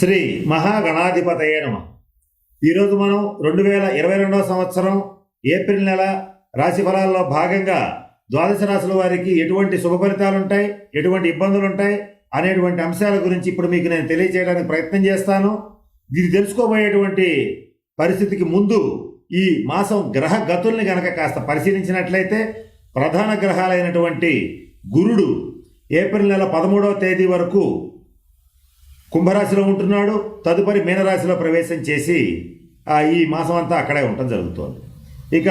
శ్రీ మహాగణాధిపతయే నమ. ఈరోజు మనం రెండు వేల ఇరవై రెండవ సంవత్సరం ఏప్రిల్ నెల రాశి ఫలాల్లో భాగంగా ద్వాదశ రాశుల వారికి ఎటువంటి శుభ ఫలితాలు ఉంటాయి ఎటువంటి ఇబ్బందులు ఉంటాయి అనేటువంటి అంశాల గురించి ఇప్పుడు మీకు నేను తెలియజేయడానికి ప్రయత్నం చేస్తాను. ఇది తెలుసుకోబోయేటువంటి పరిస్థితికి ముందు ఈ మాసం గ్రహ గతుల్ని గనక కాస్త పరిశీలించినట్లయితే ప్రధాన గ్రహాలైనటువంటి గురుడు ఏప్రిల్ నెల పదమూడవ తేదీ వరకు కుంభరాశిలో ఉంటున్నాడు తదుపరి మీనరాశిలో ప్రవేశం చేసి ఆ ఈ మాసం అంతా అక్కడే ఉండటం జరుగుతోంది. ఇక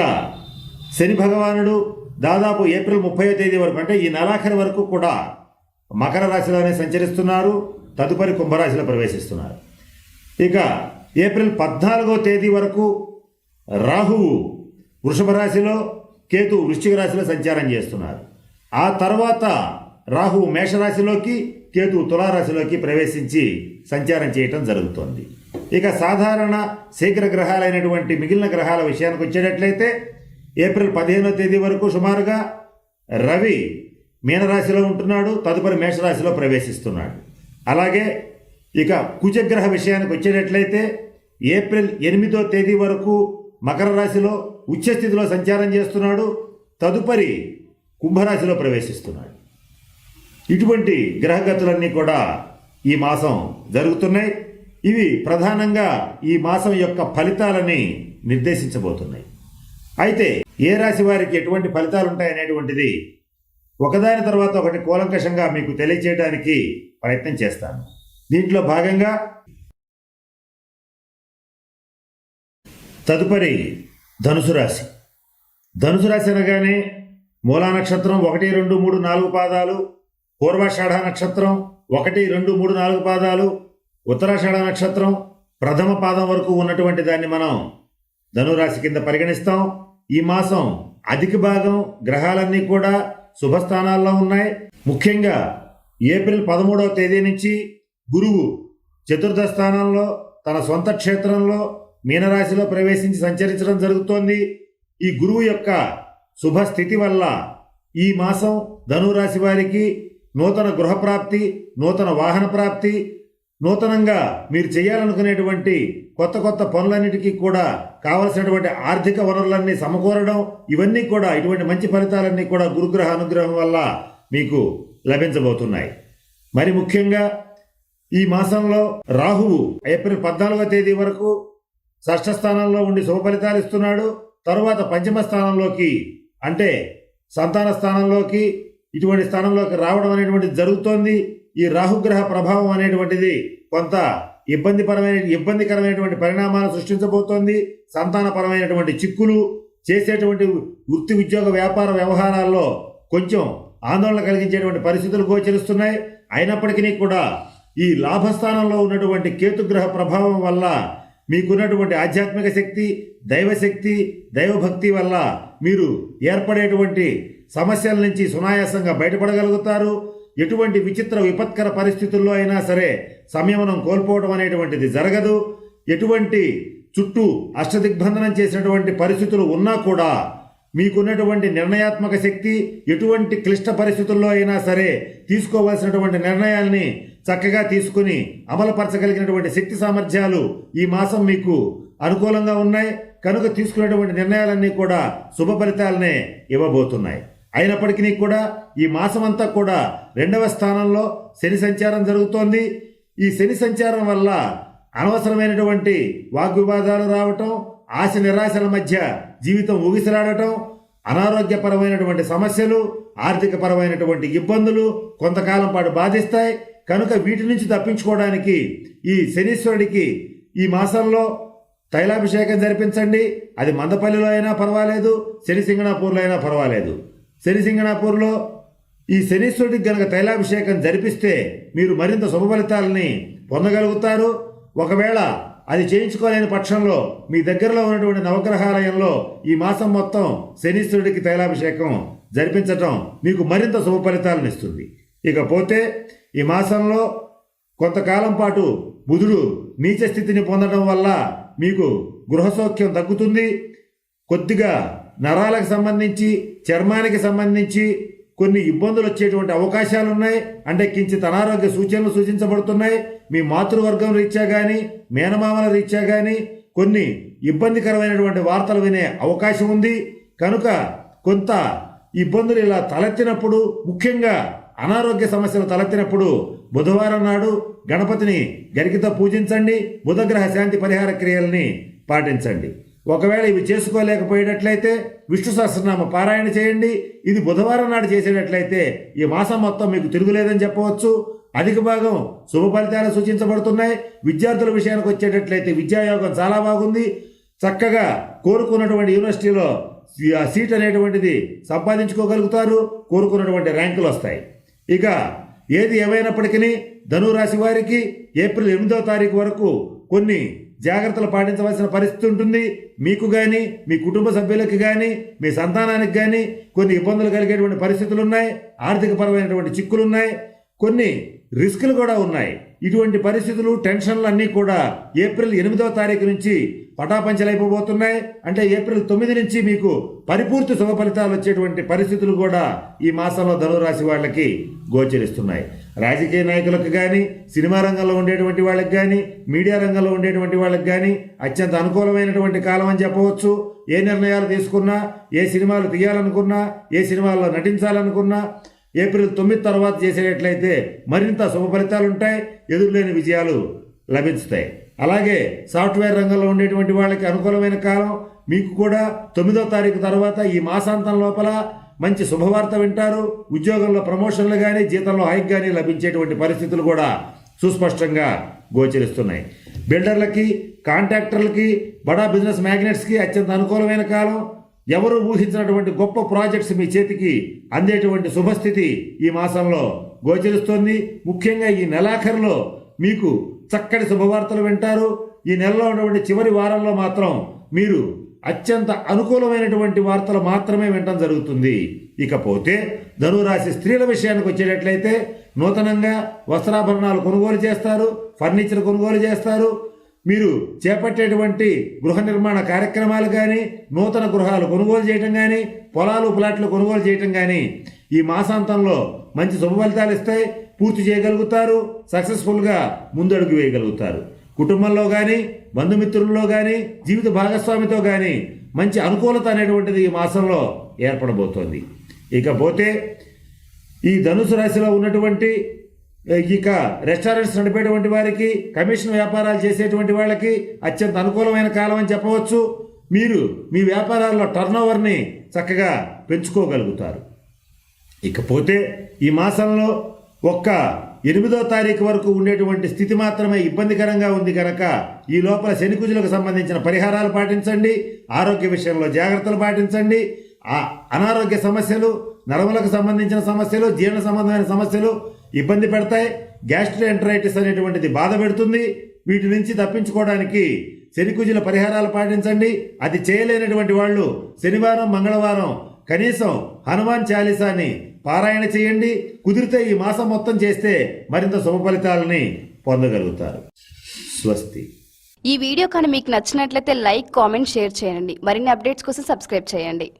శని భగవానుడు దాదాపు ఏప్రిల్ ముప్పై తేదీ వరకు అంటే ఈ నెలాఖరి వరకు కూడా మకర రాశిలోనే సంచరిస్తున్నారు తదుపరి కుంభరాశిలో ప్రవేశిస్తున్నారు. ఇక ఏప్రిల్ పద్నాలుగో తేదీ వరకు రాహువు వృషభ రాశిలో కేతు వృశ్చిక రాశిలో సంచారం చేస్తున్నారు. ఆ తర్వాత రాహువు మేషరాశిలోకి కేతు తులారాశిలోకి ప్రవేశించి సంచారం చేయటం జరుగుతోంది. ఇక సాధారణ శీఘ్ర గ్రహాలైనటువంటి మిగిలిన గ్రహాల విషయానికి వచ్చేటట్లయితే ఏప్రిల్ పదిహేనో తేదీ వరకు సుమారుగా రవి మీనరాశిలో ఉంటున్నాడు తదుపరి మేషరాశిలో ప్రవేశిస్తున్నాడు. అలాగే ఇక కుజగ్రహ విషయానికి వచ్చేటట్లయితే ఏప్రిల్ ఎనిమిదో తేదీ వరకు మకర రాశిలో ఉచ్చస్థితిలో సంచారం చేస్తున్నాడు తదుపరి కుంభరాశిలో ప్రవేశిస్తున్నాడు. ఇటువంటి గ్రహగతులన్నీ కూడా ఈ మాసం జరుగుతున్నాయి. ఇవి ప్రధానంగా ఈ మాసం యొక్క ఫలితాలని నిర్దేశించబోతున్నాయి. అయితే ఏ రాశి వారికి ఎటువంటి ఫలితాలు ఉంటాయనేటువంటిది ఒకదాని తర్వాత ఒకటి కూలంకషంగా మీకు తెలియజేయడానికి ప్రయత్నం చేస్తాను. దీంట్లో భాగంగా తదుపరి ధనుసు రాశి. ధనుసు రాశి అనగానే మూలా నక్షత్రం ఒకటి రెండు మూడు నాలుగు పాదాలు పూర్వాషాఢ నక్షత్రం ఒకటి రెండు మూడు నాలుగు పాదాలు ఉత్తరాషాఢ నక్షత్రం ప్రథమ పాదం వరకు ఉన్నటువంటి దాన్ని మనం ధనురాశి కింద పరిగణిస్తాం. ఈ మాసం అధిక భాగం గ్రహాలన్నీ కూడా శుభస్థానాల్లో ఉన్నాయి. ముఖ్యంగా ఏప్రిల్ పదమూడవ తేదీ నుంచి గురువు చతుర్థ స్థానంలో తన సొంత క్షేత్రంలో మీనరాశిలో ప్రవేశించి సంచరించడం జరుగుతోంది. ఈ గురువు యొక్క శుభ స్థితి వల్ల ఈ మాసం ధనురాశి వారికి నూతన గృహప్రాప్తి నూతన వాహన ప్రాప్తి నూతనంగా మీరు చేయాలనుకునేటువంటి కొత్త కొత్త పనులన్నిటికీ కూడా కావలసినటువంటి ఆర్థిక వనరులన్నీ సమకూరడం ఇవన్నీ కూడా ఇటువంటి మంచి ఫలితాలన్నీ కూడా గురుగ్రహ అనుగ్రహం వల్ల మీకు లభించబోతున్నాయి. మరి ముఖ్యంగా ఈ మాసంలో రాహువు ఏప్రిల్ పద్నాలుగో తేదీ వరకు షష్ఠ స్థానంలో ఉండి శుభ ఫలితాలు ఇస్తున్నాడు. తరువాత పంచమ స్థానంలోకి అంటే సంతాన స్థానంలోకి ఇటువంటి స్థానంలోకి రావడం అనేటువంటిది జరుగుతోంది. ఈ రాహుగ్రహ ప్రభావం అనేటువంటిది కొంత ఇబ్బందిపరమైన ఇబ్బందికరమైనటువంటి పరిణామాలు సృష్టించబోతోంది. సంతానపరమైనటువంటి చిక్కులు చేసేటువంటి వృత్తి ఉద్యోగ వ్యాపార వ్యవహారాల్లో కొంచెం ఆందోళన కలిగించేటువంటి పరిస్థితులు గోచరిస్తున్నాయి. అయినప్పటికీ కూడా ఈ లాభస్థానంలో ఉన్నటువంటి కేతుగ్రహ ప్రభావం వల్ల మీకున్నటువంటి ఆధ్యాత్మిక శక్తి దైవశక్తి దైవభక్తి వల్ల మీరు ఏర్పడేటువంటి సమస్యల నుంచి సునాయాసంగా బయటపడగలుగుతారు. ఎటువంటి విచిత్ర విపత్కర పరిస్థితుల్లో అయినా సరే సంయమనం కోల్పోవడం అనేటువంటిది జరగదు. ఎటువంటి చుట్టూ అష్టదిగ్బంధనం చేసినటువంటి పరిస్థితులు ఉన్నా కూడా మీకున్నటువంటి నిర్ణయాత్మక శక్తి ఎటువంటి క్లిష్ట పరిస్థితుల్లో అయినా సరే తీసుకోవాల్సినటువంటి నిర్ణయాల్ని చక్కగా తీసుకుని అమలుపరచగలిగినటువంటి శక్తి సామర్థ్యాలు ఈ మాసం మీకు అనుకూలంగా ఉన్నాయి. కనుక తీసుకునేటువంటి నిర్ణయాలన్నీ కూడా శుభ ఫలితాలనే ఇవ్వబోతున్నాయి. అయినప్పటికీ కూడా ఈ మాసం అంతా కూడా రెండవ స్థానంలో శని సంచారం జరుగుతోంది. ఈ శని సంచారం వల్ల అనవసరమైనటువంటి వాగ్వివాదాలు రావటం ఆశ నిరాశల మధ్య జీవితం ఊగిసలాడటం అనారోగ్యపరమైనటువంటి సమస్యలు ఆర్థికపరమైనటువంటి ఇబ్బందులు కొంతకాలం పాటు బాధిస్తాయి. కనుక వీటి నుంచి తప్పించుకోవడానికి ఈ శనీశ్వరుడికి ఈ మాసంలో తైలాభిషేకం జరిపించండి. అది మందపల్లిలో అయినా పర్వాలేదు శనిసింగణాపూర్లో అయినా పర్వాలేదు. శని సింగణాపూర్లో ఈ శనీశ్వరుడికి గనక తైలాభిషేకం జరిపిస్తే మీరు మరింత శుభ ఫలితాలని పొందగలుగుతారు. ఒకవేళ అది చేయించుకోలేని పక్షంలో మీ దగ్గరలో ఉన్నటువంటి నవగ్రహాలయంలో ఈ మాసం మొత్తం శనీశ్వరుడికి తైలాభిషేకం జరిపించటం మీకు మరింత శుభ ఫలితాలను ఇస్తుంది. ఇకపోతే ఈ మాసంలో కొంతకాలం పాటు బుధుడు నీచ స్థితిని పొందడం వల్ల మీకు గృహసౌఖ్యం తగ్గుతుంది. కొద్దిగా నరాలకు సంబంధించి చర్మానికి సంబంధించి కొన్ని ఇబ్బందులు వచ్చేటువంటి అవకాశాలు ఉన్నాయి అంటే కించిత్ అనారోగ్య సూచనలు సూచించబడుతున్నాయి. మీ మాతృవర్గం రీత్యా కానీ మేనమామల రీత్యా కానీ కొన్ని ఇబ్బందికరమైనటువంటి వార్తలు వినే అవకాశం ఉంది. కనుక కొంత ఇబ్బందులు ఇలా తలెత్తినప్పుడు ముఖ్యంగా అనారోగ్య సమస్యలు తలెత్తినప్పుడు బుధవారం నాడు గణపతిని గరికితో పూజించండి. బుధగ్రహ శాంతి పరిహార క్రియల్ని పాటించండి. ఒకవేళ ఇవి చేసుకోలేకపోయేటట్లయితే విష్ణు సహస్రనామ పారాయణ చేయండి. ఇది బుధవారం నాడు చేసేటట్లయితే ఈ మాసం మొత్తం మీకు తిరుగులేదని చెప్పవచ్చు. అధిక భాగం శుభ ఫలితాలు సూచించబడుతున్నాయి. విద్యార్థుల విషయానికి వచ్చేటట్లయితే విద్యాయోగం చాలా బాగుంది. చక్కగా కోరుకున్నటువంటి యూనివర్సిటీలో ఆ సీట్ అనేటువంటిది సంపాదించుకోగలుగుతారు. కోరుకున్నటువంటి ర్యాంకులు వస్తాయి. ఇక ఏది ఏమైనప్పటికీ ధనురాశి వారికి ఏప్రిల్ ఎనిమిదో తారీఖు వరకు కొన్ని జాగ్రత్తలు పాటించవలసిన పరిస్థితి ఉంటుంది. మీకు కానీ మీ కుటుంబ సభ్యులకి కానీ మీ సంతానానికి కానీ కొన్ని ఇబ్బందులు కలిగేటువంటి పరిస్థితులు ఉన్నాయి. ఆర్థిక పరమైనటువంటి చిక్కులు ఉన్నాయి. కొన్ని రిస్కులు కూడా ఉన్నాయి. ఇటువంటి పరిస్థితులు టెన్షన్లు అన్నీ కూడా ఏప్రిల్ ఎనిమిదో తారీఖు నుంచి పటాపంచలైపోబోతున్నాయి. అంటే ఏప్రిల్ తొమ్మిది నుంచి మీకు పరిపూర్తి శుభ ఫలితాలు వచ్చేటువంటి పరిస్థితులు కూడా ఈ మాసంలో ధనురాశి వాళ్ళకి గోచరిస్తున్నాయి. రాజకీయ నాయకులకు కానీ సినిమా రంగంలో ఉండేటువంటి వాళ్ళకి కానీ మీడియా రంగంలో ఉండేటువంటి వాళ్ళకి కానీ అత్యంత అనుకూలమైనటువంటి కాలం అని చెప్పవచ్చు. ఏ నిర్ణయాలు తీసుకున్నా ఏ సినిమాలు తీయాలనుకున్నా ఏ సినిమాల్లో నటించాలనుకున్నా ఏప్రిల్ తొమ్మిది తర్వాత చేసేటట్లయితే మరింత శుభ ఫలితాలు ఉంటాయి ఎదురులేని విజయాలు లభిస్తాయి అలాగే సాఫ్ట్వేర్ రంగంలో ఉండేటువంటి వాళ్ళకి అనుకూలమైన కాలం మీకు కూడా తొమ్మిదో తారీఖు తర్వాత ఈ మాసాంతం లోపల మంచి శుభవార్త వింటారు ఉద్యోగంలో ప్రమోషన్లు కానీ జీతంలో హైక్ కానీ లభించేటువంటి పరిస్థితులు కూడా సుస్పష్టంగా గోచరిస్తున్నాయి. బిల్డర్లకి కాంట్రాక్టర్లకి బడా బిజినెస్ మ్యాగ్నెట్స్కి అత్యంత అనుకూలమైన కాలం ఎవరు ఊహించినటువంటి గొప్ప ప్రాజెక్ట్స్ మీ చేతికి అందేటువంటి శుభస్థితి ఈ మాసంలో గోచరిస్తోంది. ముఖ్యంగా ఈ నెలాఖరులో మీకు చక్కటి శుభవార్తలు వింటారు. ఈ నెలలో ఉన్నటువంటి చివరి వారంలో మాత్రం మీరు అత్యంత అనుకూలమైనటువంటి వార్తలు మాత్రమే వినటం జరుగుతుంది. ఇకపోతే ధనురాశి స్త్రీల విషయానికి వచ్చేటట్లయితే నూతనంగా వస్త్రాభరణాలు కొనుగోలు చేస్తారు ఫర్నిచర్ కొనుగోలు చేస్తారు మీరు చేపట్టేటువంటి గృహ నిర్మాణ కార్యక్రమాలు కానీ నూతన గృహాలు కొనుగోలు చేయటం కానీ పొలాలు ప్లాట్లు కొనుగోలు చేయటం కానీ ఈ మాసాంతంలో మంచి శుభ ఫలితాలు ఇస్తాయి. పూర్తి చేయగలుగుతారు. సక్సెస్ఫుల్గా ముందడుగు వేయగలుగుతారు. కుటుంబంలో కానీ బంధుమిత్రుల్లో కానీ జీవిత భాగస్వామితో కానీ మంచి అనుకూలత అనేటువంటిది ఈ మాసంలో ఏర్పడబోతోంది. ఇకపోతే ఈ ధనుసు రాశిలో ఉన్నటువంటి ఇక రెస్టారెంట్స్ నడిపేటువంటి వారికి కమిషన్ వ్యాపారాలు చేసేటువంటి వాళ్ళకి అత్యంత అనుకూలమైన కాలం అని చెప్పవచ్చు. మీరు మీ వ్యాపారాల్లో టర్నోవర్ని చక్కగా పెంచుకోగలుగుతారు. ఇకపోతే ఈ మాసంలో ఒక్క ఎనిమిదో తారీఖు వరకు ఉండేటువంటి స్థితి మాత్రమే ఇబ్బందికరంగా ఉంది కనుక ఈ లోపల శనికుజులకు సంబంధించిన పరిహారాలు పాటించండి ఆరోగ్య విషయంలో జాగ్రత్తలు పాటించండి. ఆ అనారోగ్య సమస్యలు నరములకు సంబంధించిన సమస్యలు జీర్ణ సంబంధమైన సమస్యలు ఇబ్బంది పెడతాయి. గ్యాస్ట్రోఎంటరైటిస్ అనేటువంటిది బాధ పెడుతుంది. వీటి నుంచి తప్పించుకోవడానికి శనికుజుల పరిహారాలు పాటించండి. అది చేయలేనటువంటి వాళ్ళు శనివారం మంగళవారం కనీసం హనుమాన్ చాలీసాని పారాయణ చేయండి. కుదిరితే ఈ మాసం మొత్తం చేస్తే మరింత శుభ ఫలితాలని పొందగలుగుతారు. స్వస్తి. ఈ వీడియో కానీ మీకు నచ్చినట్లయితే లైక్ కామెంట్ షేర్ చేయండి. మరిన్ని అప్డేట్స్ కోసం సబ్స్క్రైబ్ చేయండి.